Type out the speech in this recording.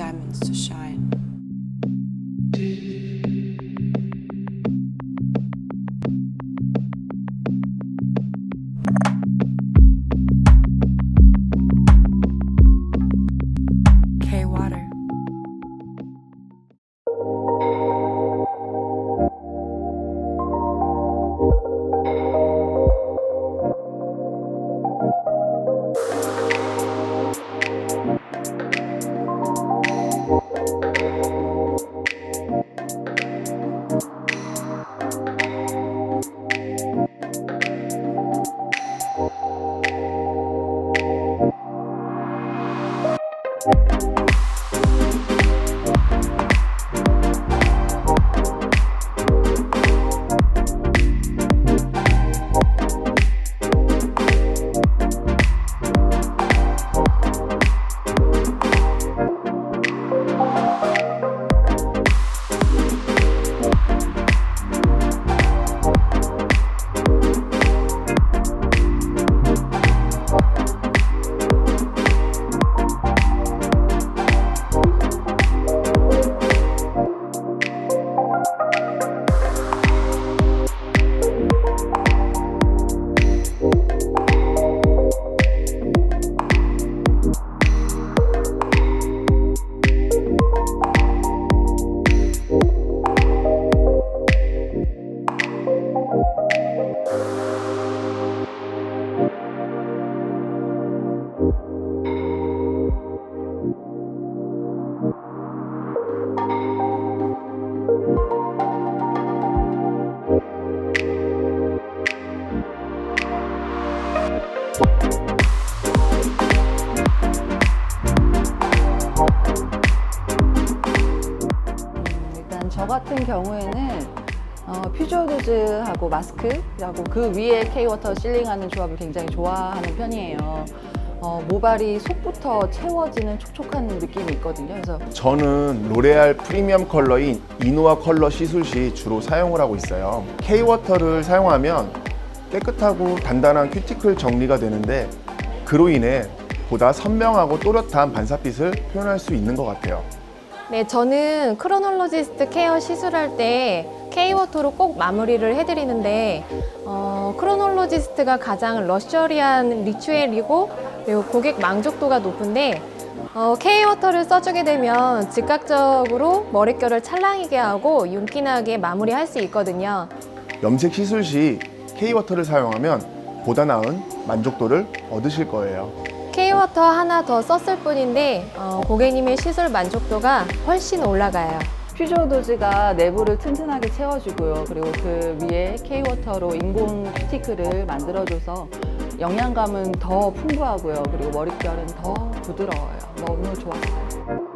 diamonds to shine. 같은 경우에는 어, 퓨저도즈하고 마스크하고 그 위에 K-워터 실링하는 조합을 굉장히 좋아하는 편이에요. 어, 모발이 속부터 채워지는 촉촉한 느낌이 있거든요. 그래서 저는 로레알 프리미엄 컬러인 이노아 컬러 시술 시 주로 사용을 하고 있어요. K-워터를 사용하면 깨끗하고 단단한 큐티클 정리가 되는데 그로 인해 보다 선명하고 또렷한 반사빛을 표현할 수 있는 것 같아요. 네, 저는 크로놀로지스트 케어 시술할 때 K-워터로 꼭 마무리를 해드리는데 어, 크로놀로지스트가 가장 러셔리한 리추엘이고 그리고 고객 만족도가 높은데 어, K-워터를 써주게 되면 즉각적으로 머릿결을 찰랑이게 하고 윤기나게 마무리할 수 있거든요. 염색 시술 시 K-워터를 사용하면 보다 나은 만족도를 얻으실 거예요. K-워터 하나 더 썼을 뿐인데 어, 고객님의 시술 만족도가 훨씬 올라가요. 퓨저 도즈가 내부를 튼튼하게 채워주고요. 그리고 그 위에 K-워터로 인공 큐티클을 만들어줘서 영양감은 더 풍부하고요. 그리고 머릿결은 더 부드러워요. 너무 좋았어요.